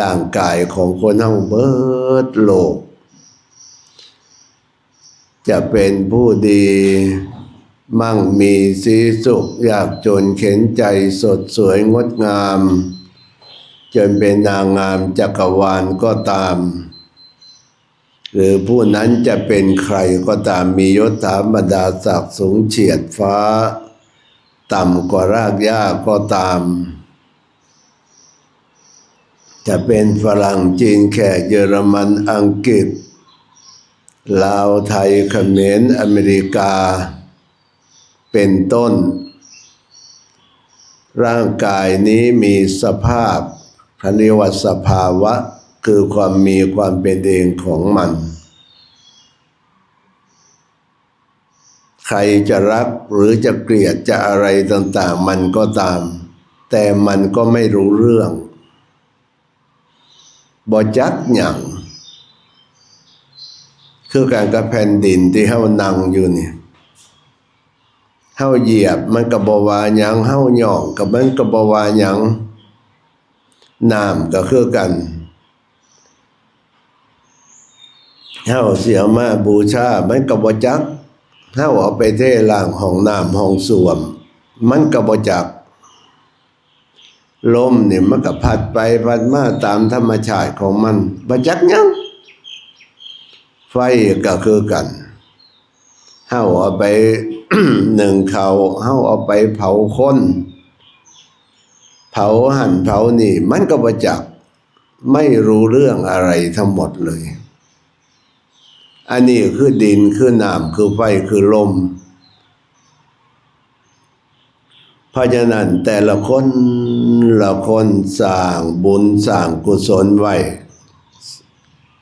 ร่างกายของคนทั้งเบิดโลก จะเป็นผู้ดี มั่งมีสีสุขอยากจนเข็นใจสดสวยงดงาม จนเป็นนางงามจักรวาลก็ตาม หรือผู้นั้นจะเป็นใครก็ตามมียศถาบรรดาศักดิ์สูงเฉียดฟ้า ต่ำกว่ารากหญ้าก็ตาม จะเป็นฝรั่งจีนแขกเยอรมันอังกฤษ ลาวไทยเขมรอเมริกา เป็นต้น ร่างกายนี้มีสภาพพระนิวัตสภาวะคือความมีความเป็นเองของมัน ใครจะรักหรือจะเกลียดจะอะไรต่างๆ มันก็ตาม แต่มันก็ไม่รู้เรื่อง บ่จักหยังคือการกับแผ่นดินที่เฮานั่งอยู่นี่เฮาเหยียบมันก็บ่ว่าหยังเฮาย่องก็มันก็บ่ว่าหยังน้ำก็คือกันเฮาเสียมาบูชา มันก็บ่จักเฮาเอาไปเทล้างห้องน้ำห้องส้วม มันก็บ่จัก ลมเนี่ยมันก็พัดไปพัดมาตามธรรมชาติของมันบ่จักหยังไฟก็คือกันเฮาเอาไปหนึ่งเขาเฮาเอาไปเผาคนเผาหั่นเผานี่ มันก็บ่จักไม่รู้เรื่องอะไรทั้งหมดเลย อันนี้คือดินคือน้ำคือไฟคือลมเพราะฉะนั้นแต่ละคน ละคนสร้างบุญสร้างกุศลไว้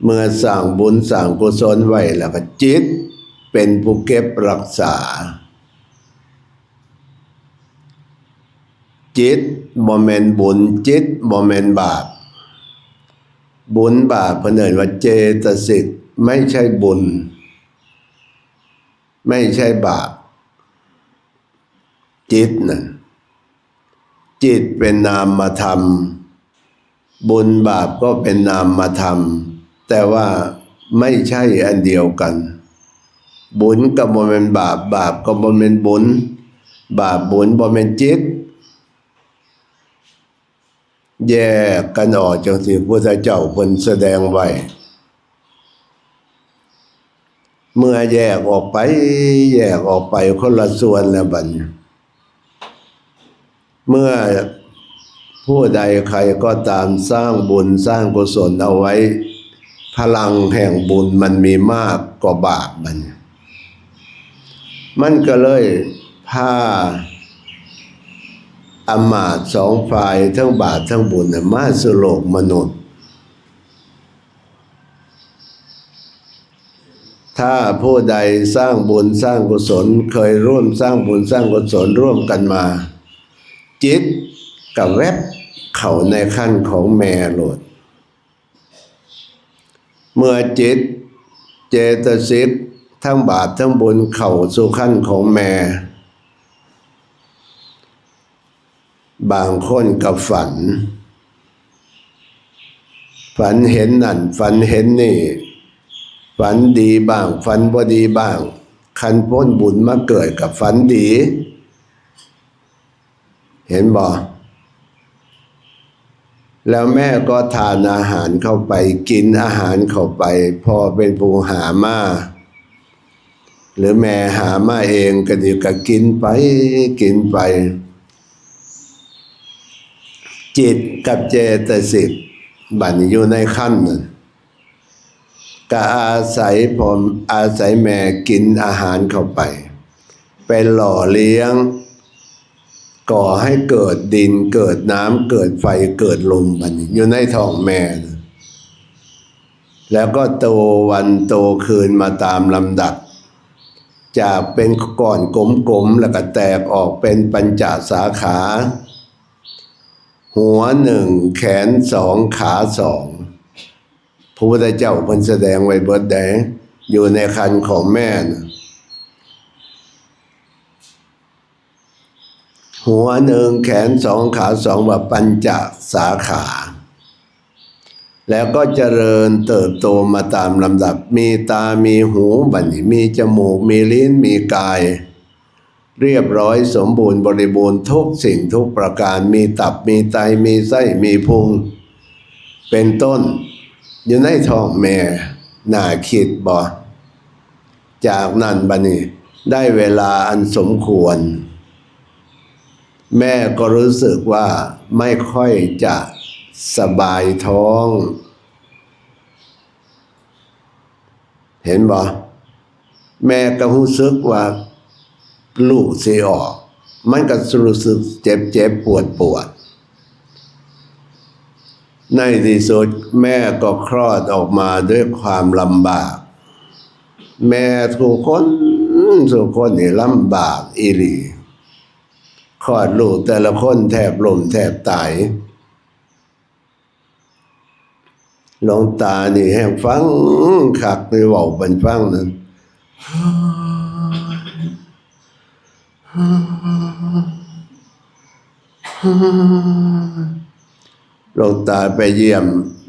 เมื่อสร้างบุญสร้างกุศลไว้แล้วก็จิต เป็นผู้เก็บรักษา จิตบ่แมนบุญจิตบ่แมนบาป บุญบาปเพิ่นเอ่ยว่าเจตสิกไม่ใช่บุญ ไม่ใช่บาป จิตนั่น จิตเป็นนามธรรม บุญบาปก็เป็นนามธรรม แต่ว่าไม่ใช่อันเดียวกัน บุญกับบ่เป็นบาป บาปก็บ่เป็นบุญ บาปบุญบ่เป็นจิต แยกกันออกจังที่พระพุทธเจ้าเพิ่นแสดงไว้เมื่อแยกออกไป แยกออกไปคนละส่วนแล้วบัดนี้ เมื่อผู้ใดใครก็ตามสร้างบุญสร้างกุศลเอาไว้ พลังแห่งบุญมันมีมากกว่าบาปมัน มันก็เลยพาอมาตสองฝ่ายทั้งบาปทั้งบุญน่ะมาสู่โลกมนุษย์ ถ้าผู้ใดสร้างบุญสร้างกุศลเคยร่วมสร้างบุญสร้างกุศลร่วมกันมา จิตกับแวบเข้าในขั้นของแม่โหลด เมื่อจิตเจตสิกทั้งบาปทั้งบุญเข้าสู่ขั้นของแม่ บางคนกับฝัน ฝันเห็นนั่น ฝันเห็นนี่ ฝันดีบ้าง ฝันบ่ดีบ้าง คันพ้นบุญมาเกิดกับฝันดี เห็นบ่แล้วแม่ก็ทานอาหารเข้าไปกินอาหารเข้าไปพอเป็นผู้หามาหรือแม่หามาเองก็ดีก็กินไปกินไป จิตกับเจตสิกบันอยู่ในขั้นนั้นก็อาศัยผมอาศัยแม่กินอาหารเข้าไป เป็นหล่อเลี้ยง ก่อให้เกิดดินเกิดน้ำเกิดไฟเกิดลมบันอยู่ในท้องแม่นะแล้วก็โตวันโตคืนมาตามลำดับ จากเป็นก้อนกลมๆแล้วก็แตกออกเป็นปัญจสาขา หัวหนึ่งแขนสองขาสองพระพุทธเจ้าเพิ่นแสดงไว้เบิดแดงอยู่ในคันของแม่นะ หัวหนึ่งแขนสองขาสองว่าปัญจสาขา แล้วก็เจริญเติบโตมาตามลำดับ มีตามีหูบันี้มีจมูก มีลิ้น มีกาย เรียบร้อยสมบูรณ์บริบูรณ์ทุกสิ่งทุกประการ มีตับ มีไต มีไส้ มีพุง เป็นต้น อยู่ในท้องแม่หน่าคิดบ่ จากนั้นบัดนี้ได้เวลาอันสมควร แม่ก็รู้สึกว่าไม่ค่อยจะสบายท้อง เห็นบ่แม่ก็รู้สึกว่า ลูกสิออก มันก็รู้สึกเจ็บเจ็บปวดปวด ในที่สุดแม่ก็คลอดออกมาด้วยความลำบาก แม่ทุกคนทุกคนนี่ลำบากอีหลี คลอดลูกแต่ละคนแทบล่มแทบตายหลวงตานี่แห้งฟังคักในเว้าบันฟังนั้นหลวงตาไปเยี่ยม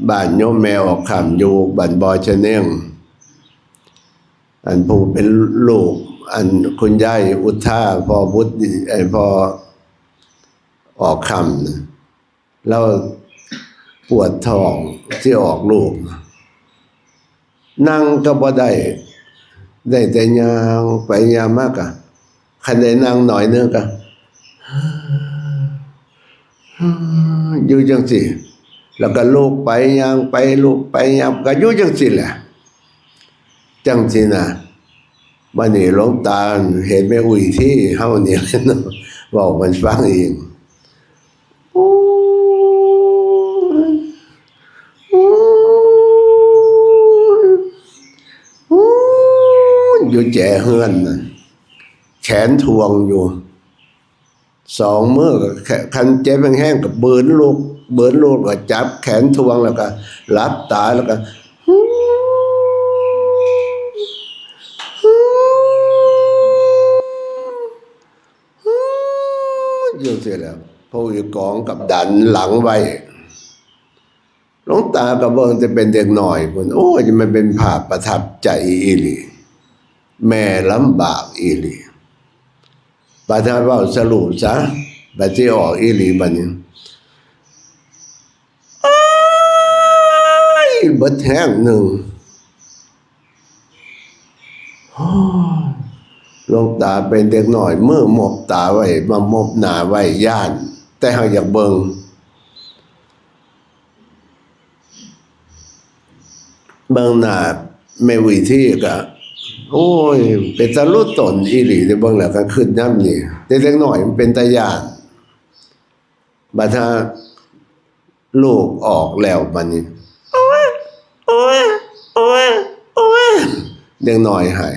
บ้านโยมแมวออกคำอยู่บ้านบอชเนียงอันผู้เป็นลูก อันคุณยายอุทธาพอบุตรไอพอ ออกคำนะแล้วปวดท้องที่ออกลูก นั่งก็บ่ได้ ได้แต่ยางไปยามากอะคันได้นั่งหน่อยนึงก็อยู่จังสิแล้วก็ลูกไปยางไปลูกไปยางก็อยู่จังสิแหละจังสินะวันนี้หลวงตาเห็นแม่อุ้ยที่เฮาเนี่แหละเนาะบอกมันฟังเองโอ้ยโอ้ยโอ้ย อยู่แจเฮือนแขนทวงอยู่สองมือกคันเจ็บแห้งๆกับเบินลูกเบินลูกก็จับแขนทวงแล้วก็รับตาแล้วก็อยู่เสียแล้วพระอีกองกับดันหลังไว้หลวงตากับเบิงจะเป็นเด็กหน่อยคนโอ้ยมันเป็นภาพประทับใจอีหลี แม่ลำบากอีหลีประธานว่าสรุปซะบัดที่ออกอีหลีบัดนี้อ้ายเบิดแห้งหนึ่งโอ้ลงตาเป็นเด็กหน่อยเมื่อมบตาไว้มามบหน้าไว้ย่าน แต่เฮาอยากเบิงเบิงหน้าไม่วิธีก็ โอ้ย เป็นตะลุตนอีหลีได้เบิ่งแล้วก็ขึ้นน้ำนี่แต่เล็กน้อยมันเป็นตาย่านบัดถ้าลูกออกแล้วบัดนี้โอ้ยโอ้ยโอ้ยโอ้ยเด็กน้อยให้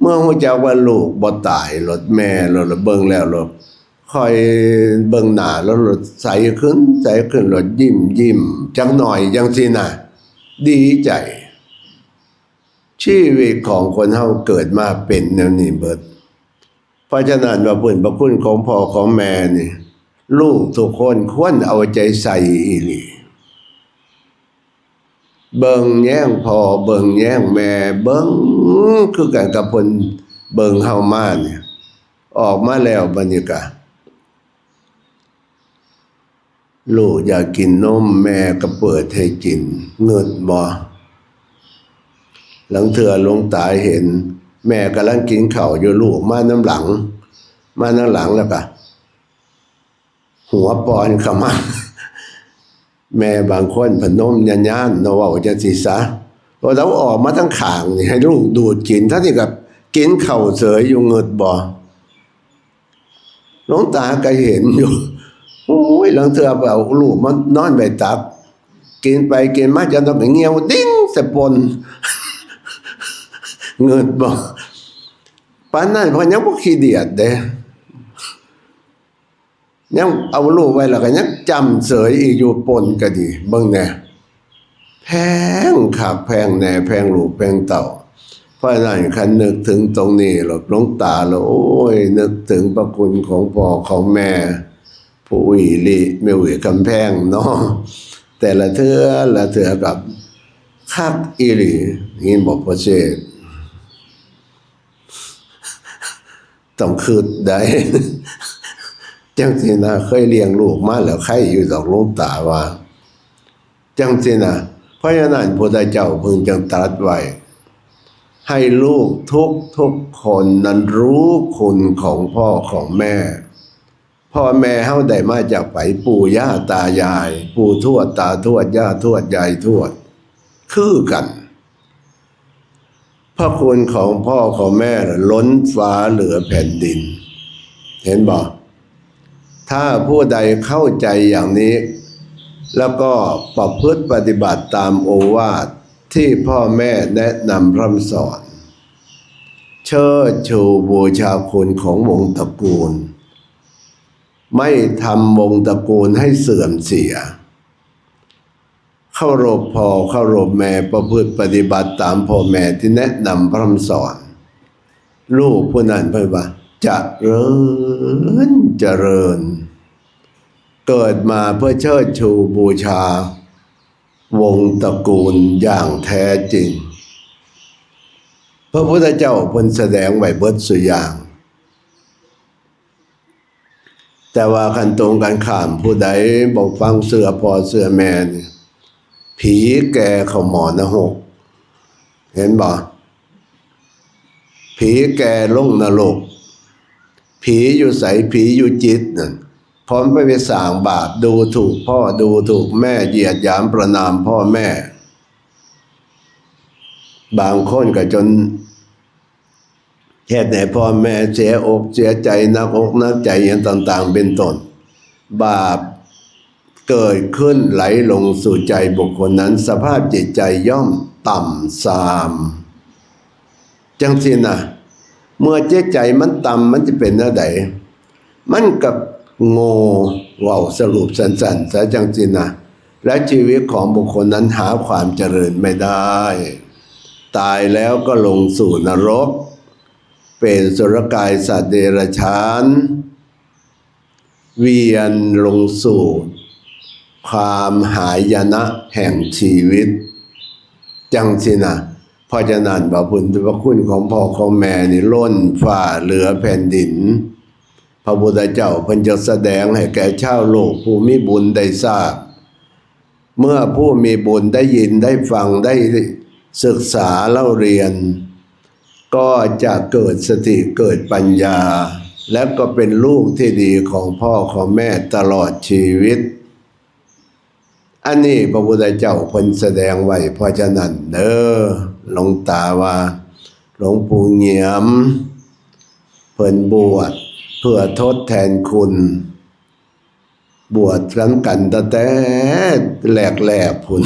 เมื่อฮู้จักว่าลูกบ่ตายรถแม่รถเบิ่งแล้วรถค่อยเบิ่งหน้าแล้วรถใสขึ้น ใสขึ้นรถยิ้มยิ้มจังหน่อยจังซี่น่ะดีใจ ชีวิตของคนเฮาเกิดมาเป็นแนวนี้เบิดเพราะฉะนั้นว่าพื้นพระคุณของพ่อของแม่นี่ลูกทุกคนควรเอาใจใส่อีหลีเบิงแย่งพ่อเบิงแย่งแม่ เบิงคือกันกับพนเบิงเฮามาเนี่ยออกมาแล้วบรรยากาศลูกอยากกินนมแม่ก็เปิดให้กิน เงิดบ่ หลังเถื่อลงตาเห็น แม่กำลังกินข้าอยู่ลูกมาน้ำหลัง มาน้ำหลังแล้วก็หัวปอนข้ามาแม่บางคนพนมยันยานนาะเว่าจะสิซะพอเราออกมาทั้งขางนี่ให้ลูกดูดกินถ้าที่กับกินเข่าเสยอยู่เงิดบ่หลงตาก็เห็นอยู่โอ้ยหลังเถื่อเอาลูกมันนอนไปตัก กินไปกินมาจนต้องเงียวดิ้งสะปน เงินบ่ปานนั้นเพราะยังบ่ขี้เดียดเด้ยังเอาลูกไว้แล้วก็ยังจำเสยอีกอยู่ปนก็ดีเบิ่งแน่แพงคักแพงแน่แพงลูกแพงเต่าเพราะนั้นคันนึกถึงตรงนี้หรอกหลงตาแล้วโอ้ย นึกถึงพระคุณของพ่อของแม่ ผู้อุยลิแม่อุยกำแพงเนาะแต่ละเทือละเทือกับคักอีหลียินบอกพระเชษ ต้องคืดได้จังสินะเคยเลี้ยงลูกมาแล้วใครอยู่ดอกลงตาว่า จังสินะเพราะฉะนั้นพระพุทธเจ้าพึงจังตรัสไว้ ให้ลูกทุกทุกคนนั้นรู้คุณของพ่อของแม่ พ่อแม่เฮาได้มาจากไผปู่ย่าตายาย ปู่ทวดตาทวดย่าทวดยายทวด คือกัน พระคุณของพ่อของแม่ล้นฟ้าเหลือแผ่นดิน เห็นบอกถ้าผู้ใดเข้าใจอย่างนี้ แล้วก็ประพฤติปฏิบัติตามโอวาทที่พ่อแม่แนะนำพร่ำสอน เชิดชูบูชาคุณของวงตระกูล ไม่ทำวงตระกูลให้เสื่อมเสีย เข้ารบพ่อเข้ารบแม่ประพฤติปฏิบัติตามพ่อแม่ที่แนะนำพร่ำสอน ลูกผู้นั้นเพื่อว่าจะเริญเจริญ เกิดมาเพื่อเชิดชูบูชา วงตระกูลอย่างแท้จริง พระพุทธเจ้าเพิ่นแสดงไว้เบิดสุอย่าง แต่ว่าคันตรงกันข้ามผู้ใดบอกฟังเสือพอเสือแม่เนี่ย ผีแก่เขาหมอนหก เห็นบ่ผีแก่ลงนรก ผีอยู่ใสผีอยู่จิตนั่นพร้อมไปไปสางบาปดูถูกพ่อดูถูกแม่เหยียดหยามประนามพ่อแม่ บางคนก็จนเหตุไหนพ่อแม่เสียอกเสียใจนักอกนักใจอย่างต่าง ๆ เป็นต้นบาป เกิดขึ้นไหลลงสู่ใจบุคคลนั้น สภาพจิตใจย่อมต่ำสาม จังสินะเมื่อเจตใจมันต่ำมันจะเป็นอะไรมันกับโง่เว่าสรุปสั้นๆซะจังสินะและชีวิตของบุคคลนั้นหาความเจริญไม่ได้ ตายแล้วก็ลงสู่นรก เป็นสุรกายสัตว์เดรัจฉาน เวียนลงสู่ ความหายนะแห่งชีวิต จังสินะเพราะฉะนั้นบาพุนพระคุณของพ่อของแม่นี่ล้นฝ่าเหลือแผ่นดิน พระพุทธเจ้าเพิ่นจะแสดงให้แก่ชาวโลกผู้มีบุญได้ทราบ เมื่อผู้มีบุญได้ยินได้ฟังได้ศึกษาเล่าเรียน ก็จะเกิดสติเกิดปัญญา และก็เป็นลูกที่ดีของพ่อของแม่ตลอดชีวิต อันนี้พระพุทธเจ้าเพิ่นแสดงไว้เพราะฉะนั้นเด้อหลวงตาว่า หลวงปู่เงียม เพิ่นบวชเพื่อทดแทนคุณ บวชกันกันตั้งแต่แรกๆพุ่น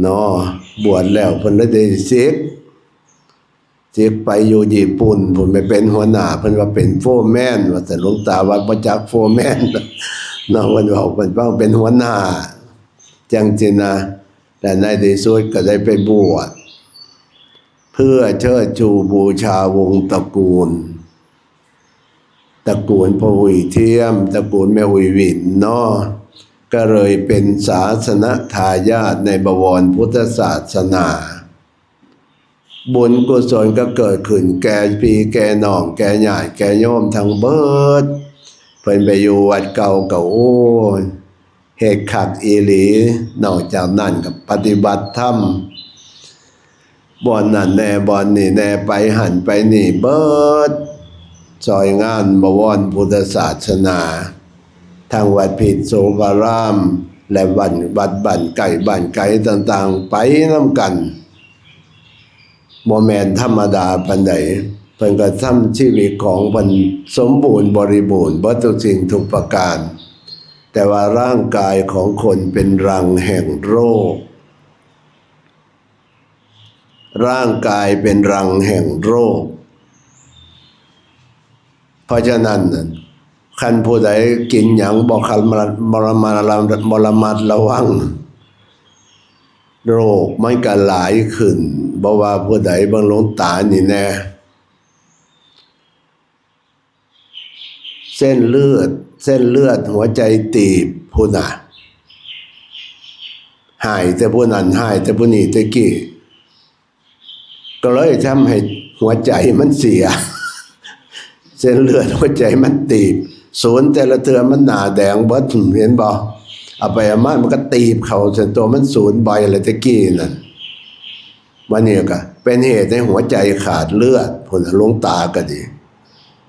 เนาะบวชแล้วเพิ่นเลยได้สิกสิกไปอยู่ญี่ปุ่นผมไปเป็นหัวหน้าเพิ่นว่าเป็นโฟร์แมนว่าแต่หลวงตาว่าบ่จักโฟร์แมนเนาะเพิ่นบอกเพิ่นว่าเป็นหัวหน้า จังจินะแต่ในที่สุดก็ได้ไปบวชเพื่อเชิดชูบูชาวงตระกูลตระกูลพระหุยเทียมตระกูลแม่หุยวินเนาะก็เลยเป็นศาสนทายาทในบวรพุทธศาสนา บุญกุศลก็เกิดขึ้นแก่พีแก่หน้องแก่ญาติแก่โยมทั้งเบิดเพิ่นไปอยู่วัดเก่าเก่าโอ้ เหตุขัดอีหลี นอกจากนั้นกับปฏิบัติธรรมบ่อนนั่นแน่บ่อนนี่แน่ไปหันไปนี่เบิดซอยงานบวรพุทธศาสนา ทางวัดผิดโสกราม และวัดวัดบ้านไก่บ้านไก่ต่างๆ ไปน้ำกันโมแมนธรรมดาปันใดเพิ่นก็ทำชีวิตของเพิ่นสมบูรณ์บริบูรณ์บ่ทุสิ่งทุกประการ แต่ว่าร่างกายของคนเป็นรังแห่งโรค ร่างกายเป็นรังแห่งโรค เพราะฉะนั้นคันผู้ใดกินหยังบอกคันมรมรมาระมรมัดระวัง โรคมันก็หลายขึ้นบ่ว่าผู้ใดบางหลวงตานี่แน่เส้นเลือด เส้นเลือดหัวใจตีบผู้น่ะหายแต่ผู้นั้นหายแต่ผู้นี้ตะกี้ก็เลยทำให้หัวใจมันเสีย เส้นเลือดหัวใจมันตีบศูนย์แต่ละเตือมันหนาแดงเบิดเห็นบ่เอาไปอามามันก็ตีบเขาจนตัวมันศูนย์บ่อะไรตะกี้นั่นวันนี้ก็เป็นเหตุให้หัวใจขาดเลือดผลลวงตาก็ดี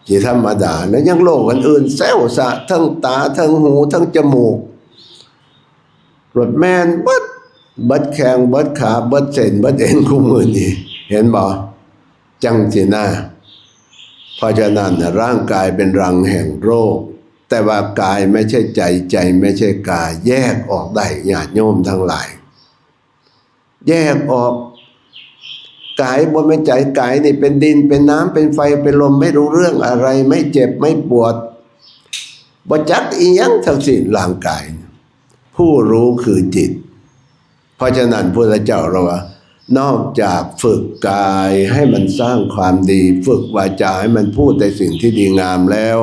ที่ธรรมดาแล้วยังโรคอันอื่นแซวสะ ทั้งตา ทั้งหู ทั้งจมูกรถแมนบิดบิดแขงบิดขาบิดเส้นบิดเอ็นคู่มือนี่เห็นบ่จังสิหน้าเพราะฉะนั้นร่างกายเป็นรังแห่งโรค แต่ว่ากายไม่ใช่ใจใจไม่ใช่กาย แยกออกได้ญาติโยมทั้งหลาย แยกออก กายบนไม่ใจกายนี่เป็นดินเป็นน้ำเป็นไฟเป็นลมไม่รู้เรื่องอะไร ไม่เจ็บไม่ปวดบจักอีหยังทั้งสิ้นร่างกาย ผู้รู้คือจิต เพราะฉะนั้นพระเจ้าเราว่านอกจากฝึกกายให้มันสร้างความดี ฝึกวาจาให้มันพูดในสิ่งที่ดีงามแล้ว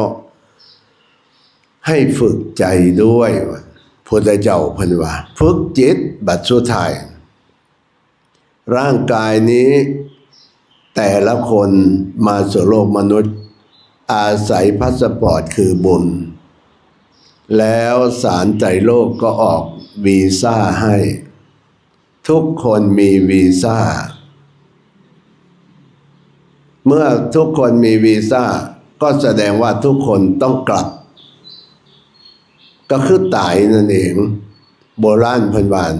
ให้ฝึกใจด้วยพุทธเจ้าพันว่า ฝึกจิตบัดสุดท้าย ร่างกายนี้ แต่ละคนมาสู่โลกมนุษย์ อาศัยพาสปอร์ตคือบุญ แล้วสารใจโลกก็ออกวีซ่าให้ ทุกคนมีวีซ่า เมื่อทุกคนมีวีซ่า ก็แสดงว่าทุกคนต้องกลับ ก็คือตายนั่นเอง โบราณพันวาน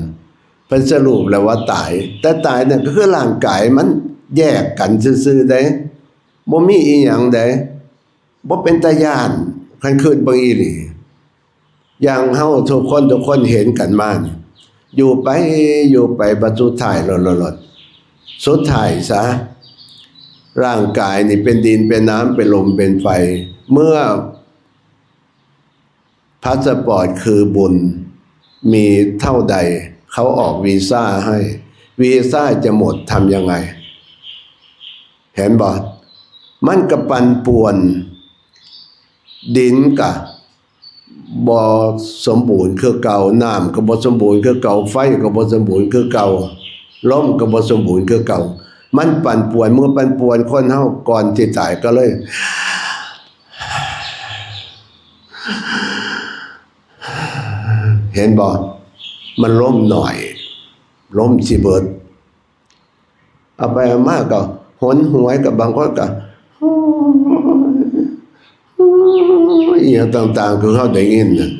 เพิ่นสรุปแล้วว่าตาย แต่ตายเนี่ยก็คือร่างกายมันแยกกันซื่อๆได้บ่มีอีหยังได้บ่เป็นตาย่านคันคืนบิ่งอีหลีอย่างเฮาทุกคนทุกคนเห็นกันมานี่อยู่ไปอยู่ไปบรรจุท้ายหลดๆๆสุดท้ายซะร่างกายนี่เป็นดินเป็นน้ำเป็นลมเป็นไฟ เมื่อพาสปอร์ตคือบุญมีเท่าใด เขาออกวีซ่าให้ วีซ่าจะหมดทำยังไง เห็นบอมันกระปันป่วน ดินกะบอสมบูรณ์คือเก่าน้ำก็บอสมบูรณ์คือเก่าไฟก็บอสมบูรณ์คือเก่าล้มก็บอสมบูรณ์คือเก่า มันปั่นป่วนเมื่อปั่นป่วนคนเฮาก่อนที่ตายก็เลยเห็นบ่ มันล้มหน่อย ล้มสิเบิด เอาไปอามากก็หนหวยกับบางคนก็อียงต่างๆ คือเขาได้ยินนะ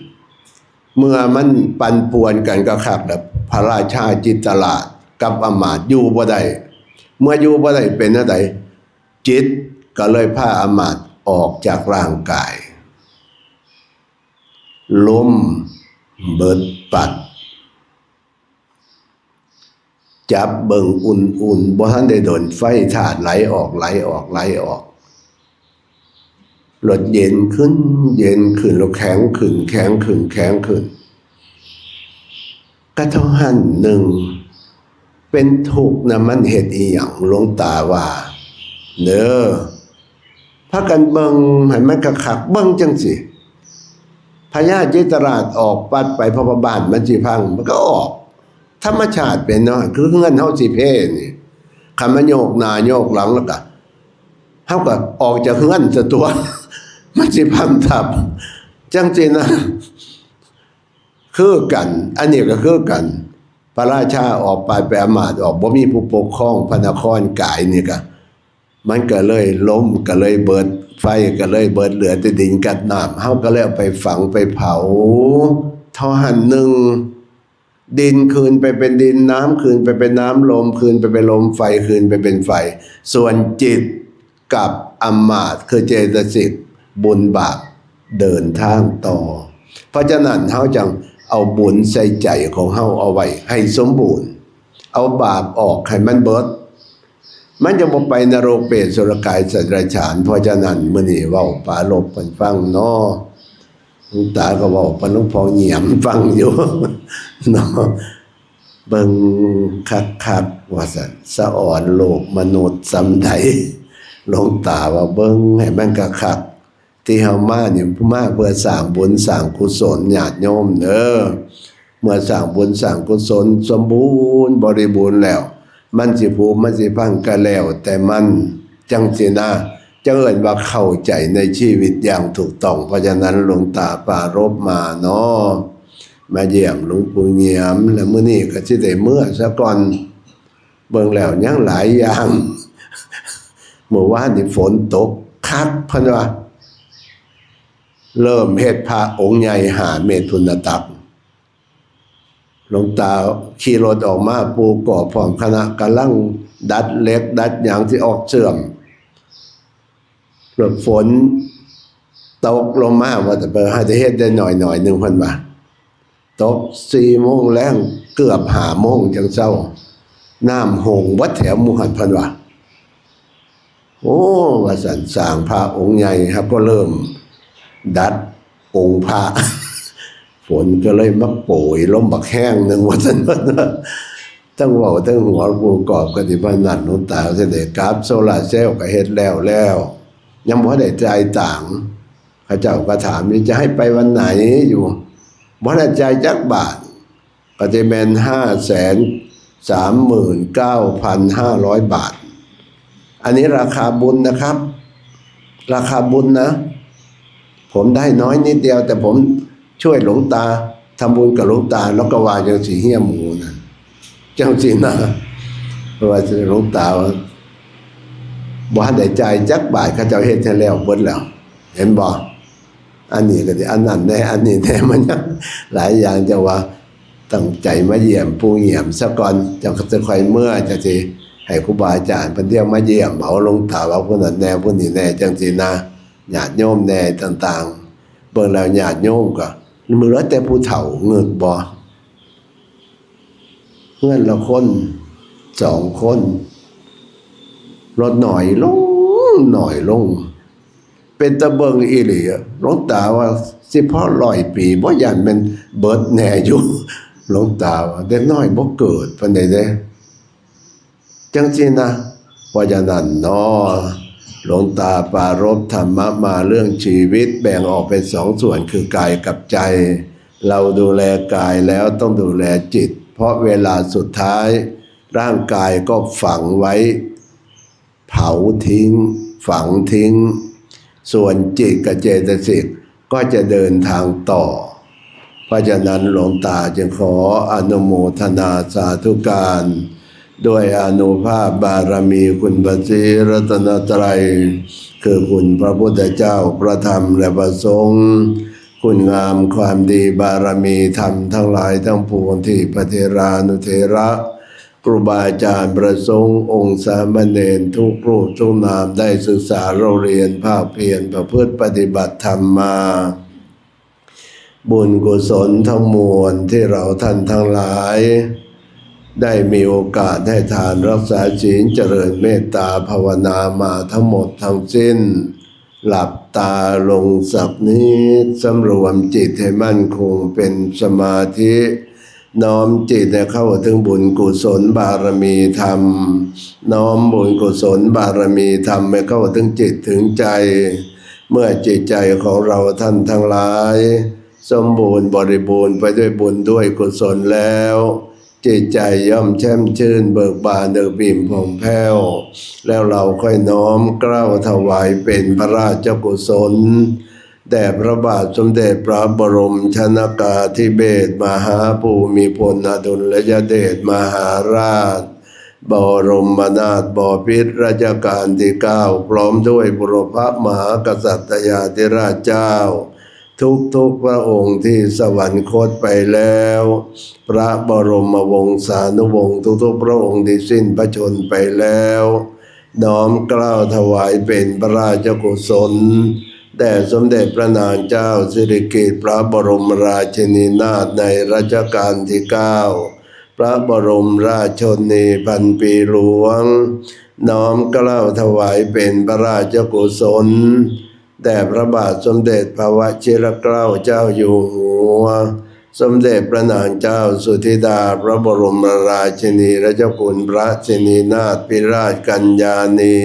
เมื่อมันปันป่วนกันก็คักแบบพระราชาจิตตลาดกับอมาตย์อยู่บ่ได้เมื่ออยู่บ่ได้เป็นอะไรจิตก็เลยพาอมาตย์ออกจากร่างกายล้มเบิดปัด จับเบิ่งอุ่นๆบ่ทันได้โดนไฟถาดไหลออกไหลออกไหลออกรถเย็นขึ้น เย็นขึ้นรถแข็งขึ้น แข็งขึ้น แข็งขึ้นกระท่หันหนึ่ง เป็นทุกนะมันเหตุอีหยังลงตาว่าเด้อพากันเบิงให้มันกระขักเบิงจังสิพญาเจตราชออกปัดไปเพราะบ้านมันสิพังมันก็ออก ธรรมชาติเป็นเนาะคือเงินเฮาสิเพนี่คันมันโยกหน้าโยกหลังแล้วก็เฮาก็ออกจากเงินซะตัว มันสิพังทับ จังสินะคือกัน อันนี้ก็คือกัน พระราชาออกไปไปอมาตออกบ่มีผู้ปกครองพระนครกายนี่ก็มันก็เลยล้มก็เลยเบิดไฟก็เลยเบิดเหลือแต่ดินกับน้ำเฮาก็เลยเอาไปฝังไปเผาเท่าหันหนึ่ง ดินคืนไปเป็นดินน้ำคืนไปเป็นน้ำลมคืนไปเป็นลมไฟคืนไปเป็นไฟ ส่วนจิตกับอำมาต์คือเจตสิกบุญบาปเดินทางต่อ เพราะฉะนั้นเฮาจังเอาบุญใส่ใจของเฮาเอาไว้ให้สมบูรณ์ เอาบาปออกให้มันเบิด มันจะบ่ไปนรกเปรตสุรกายสัตว์ราชานเพราะฉะนั้นมื้อนี้เว้าปาลบเพิ่นฟังเนาะ ลวงตาก็เว้าปนหลวงเหียมฟังอยู่เนาะเบิ่งคักๆว่าซั่นสะอ่อนโลกมนุษย์สำใดหลวงตาว่าเบิ่งให้มันคักๆที่เฮามาเนี่ยมาเพื่อสร้างบุญสร้างกุศลญาติโยมเด้อเมื่อสร้างบุญสร้างกุศลสมบูรณ์บริบูรณ์แล้ว มันสิภูมิมันสิพังก็แล้ว แต่มันจังสินะ จะเอิ้นว่าเข้าใจในชีวิตอย่างถูกต้อง เพราะฉะนั้นหลวงตาปารบมาเนาะมาเยี่ยมหลวงปู่เงียม แล้วมื้อนี้ก็สิได้เมื่อซะก่อนเบิ่งแล้วยังหลายอย่างเมื่อวานนี่ฝนตกคักพิ่นว่าเริ่มเฮ็ดพระองค์ใหญ่หาเมตุนตักหลวงตาขี่รถออกมาปูก่อพร้อมคณะกำลังดัดเล็ก ดัดอย่างที่ออกเสื่อม หลดฝนตกลงมาว่าแต่เปิดให้ได้เฮ็ดได้หน่อยหน่อยหนึ่งพันบาทตกสี่โมงแรงเกือบหาโมงจังเศร้าน้ำหงวัดแถวมูหันพันว่าโอ้ว่าสันสางพระองค์ใหญ่ครับ ก็เริ่ม ดัดองค์พระฝนก็เลยมาโปรยล้มบักแห้งหนึ่งวันนั้นตั้งว่าตั้งหัวปูกอบกันที่บ้านนันนุนตาเสด็จกราฟโซลาเซลก็เฮ็ดแล้วแล้ว ยังบ่ได้ใจต่างข้าเจ้าก็ถามนี่จะให้ไปวันไหนอยู่บ่ได้ใจยจักบาทก็จะเป็นห้าแสนสามหมื่นเก้าพันห้าร้อยบาท อันนี้ราคาบุญนะครับ ราคาบุญนะ ผมได้น้อยนิดเดียว แต่ผมช่วยหลวงตาทำบุญกับหลวงตา แล้วก็ว่าจังสีเฮี้ยหมูนะจังสีนะเพราะว่าหลวงตา บ่ได้ใจายจักบาทเขาเจ้าเฮ็ดให้แล้วเบิดแล้ว เห็นบ่อันนี้ก็ดิอันนั้นแน่อันนี้แน่มันหลายอย่างจะว่าตั้งใจมาเยี่ยมผู้เยี่ยมซะก่อนจะจะค่อยเมื่อจะสิให้ครูบาอาจารย์เพิ่นเที่ยวมาเยี่ยมเอาลงถามว่าผู้นั้นแน่ผู้นี้แน่จังซี่นะญาติโยมแน่ต่างๆเบิ่งแล้วญาติโยมก็มือละแต่ผู้เฒ่าเงินบ่เพื่อนละคนสองคน ลดหน่อยลงหน่อยลง เป็นตะเบิงอีหลีหลวงตาว่า สิพ่อร้อยปีบ่ยันเป็นเบิดแน่อยู่หลวงตาว่าเด็กน้อยบ่เกิดปานใดเด้จังสินะเพราะฉะนั้นเนาะหลวงตาปรารบธรรมะมาเรื่องชีวิตแบ่งออกเป็นสองส่วนคือกายกับใจ เราดูแลกายแล้วต้องดูแลจิต เพราะเวลาสุดท้าย ร่างกายก็ฝังไว้ เผาทิ้ง ฝังทิ้ง ส่วนจิตกับเจตสิกก็จะเดินทางต่อ เพราะฉะนั้นหลวงตาจึงขออนุโมทนาสาธุการด้วยอนุภาพบารมีคุณพระศรีรัตนตรัย คือคุณพระพุทธเจ้าพระธรรมและพระสงฆ์คุณงามความดีบารมีธรรมทั้งหลายทั้งปวงที่พระเทรานุเทระ ครูบาอาจารย์ประสงค์องค์สามเณรทุกรูปทุกนามได้ศึกษาเราเรียนภาคเพียรประพฤติปฏิบัติธรรมมา บุญกุศลทั้งมวลที่เราท่านทั้งหลาย ได้มีโอกาสให้ทานรักษาศีลเจริญเมตตาภาวนามาทั้งหมดทั้งสิ้น หลับตาลงสักนิดสำรวมจิตให้มั่นคงเป็นสมาธิ น้อมจิตให้เข้าถึงบุญกุศลบารมีธรรม น้อมบุญกุศลบารมีธรรมให้เข้าถึงจิตถึงใจ เมื่อจิตใจของเราท่านทั้งหลาย สมบูรณ์บริบูรณ์ไปด้วยบุญด้วยกุศลแล้ว จิตใจย่อมแช่มชื่นเบิกบานเดือบิ่มผ่องแผ้ว แล้วเราค่อยน้อมเกล้าถวายเป็นพระราชกุศล แด่พระบาทสมเด็จพระบรมชนากาธิเบศรมหาภูมิพลอดุลยเดชมหาราช บรมนาถบพิตรราชการที่เก้าพร้อมด้วยบุรพมหากษัตริยาธิราชเจ้า ทุกทุกพระองค์ที่สวรรคตไปแล้ว พระบรมวงศานุวงศ์ทุกๆพระองค์ที่สิ้นพระชนไปแล้ว น้อมเกล้าวถวายเป็นพระราชกุศล แด่สมเด็จพระนางเจ้าสิริกิติ์พระบรมราชินีนาถในรัชกาลที่เก้าพระบรมราชชนีพันปีหลวง น้อมเกล้าวถวายเป็นพระราชกุศลแด่พระบาทสมเด็จพระวชิรเกล้าเจ้าอยู่หัว สมเด็จพระนางเจ้าสุธิดาพระบรมราชินีและเจ้าคุณพระชินีนาถปิราชกัญญาณี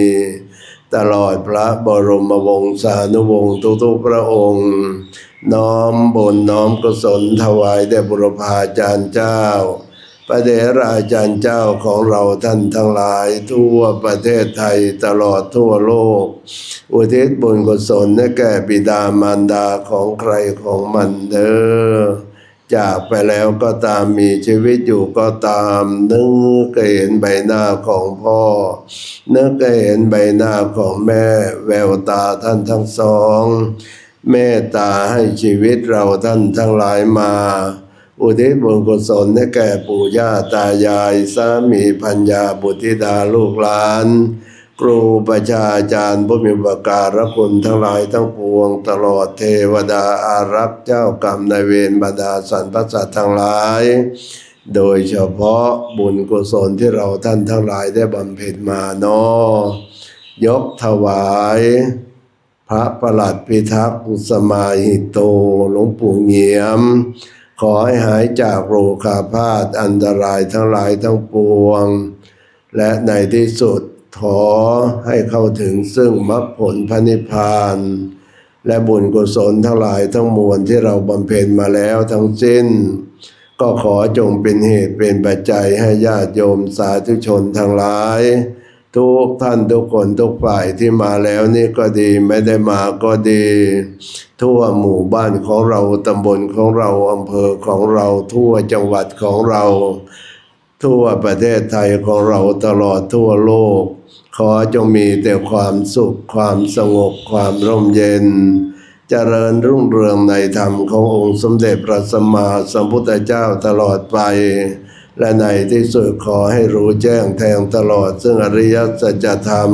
ตลอดพระบรมวงศานุวงศ์ทุกๆพระองค์ น้อมบุญน้อมกุศลถวายแด่บุรพาจารย์เจ้า พระเดชราจารย์เจ้าของเราท่านทั้งหลาย ทั่วประเทศไทยตลอดทั่วโลก อุทิศบุญกุศลแก่บิดามารดาของใครของมันเด้อ จากไปแล้วก็ตามมีชีวิตอยู่ก็ตามนึกก็เห็นใบหน้าของพ่อ นึกก็เห็นใบหน้าของแม่แววตาท่านทั้งสองเมตตาให้ชีวิตเราท่านทั้งหลายมา อุทิศบุญกุศลให้แก่ปู่ย่าตายายสามีพัญญาบุตรธิดาลูกหลาน ครูประชาจารย์ผู้มีอุปการะคุณทั้งหลายทั้งปวงตลอดเทวดาอารักษ์เจ้ากรรมนายเวรบรรดาสรรพสัตว์ทั้งหลาย โดยเฉพาะบุญกุศลที่เราท่านทั้งหลายได้บำเพ็ญมาเนาะยกถวาย พระประหลัดพิทักษ์อุสมาหิโตหลวงปู่เงียม ขอให้หายจากโรคาพาธอันตรายทั้งหลายทั้งปวง และในที่สุด ขอให้เข้าถึงซึ่งมรรคผลพระนิพพาน และบุญกุศลทั้งหลายทั้งมวลที่เราบำเพ็ญมาแล้วทั้งสิ้น ก็ขอจงเป็นเหตุเป็นปัจจัยให้ญาติโยมสาธุชนทั้งหลาย ทุกท่านทุกคนทุกฝ่ายที่มาแล้วนี่ก็ดีไม่ได้มาก็ดี ทั่วหมู่บ้านของเราตำบลของเราอำเภอของเราทั่วจังหวัดของเราทั่วประเทศไทยของเราตลอดทั่วโลก ขอจงมีแต่ความสุขความสงบความร่มเย็นเจริญรุ่งเรืองในธรรมขององค์สมเด็จพระสัมมาสัมพุทธเจ้าตลอดไป และในที่สุดขอให้รู้แจ้งแทงตลอดซึ่งอริยสัจธรรม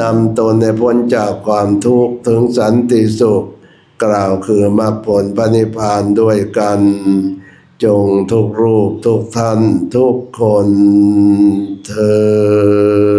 นำตนในพ้นจากความทุกข์ถึงสันติสุข กล่าวคือมรรคผลพระนิพพานด้วยกัน จงทุกรูปทุกท่านทุกคนเธอ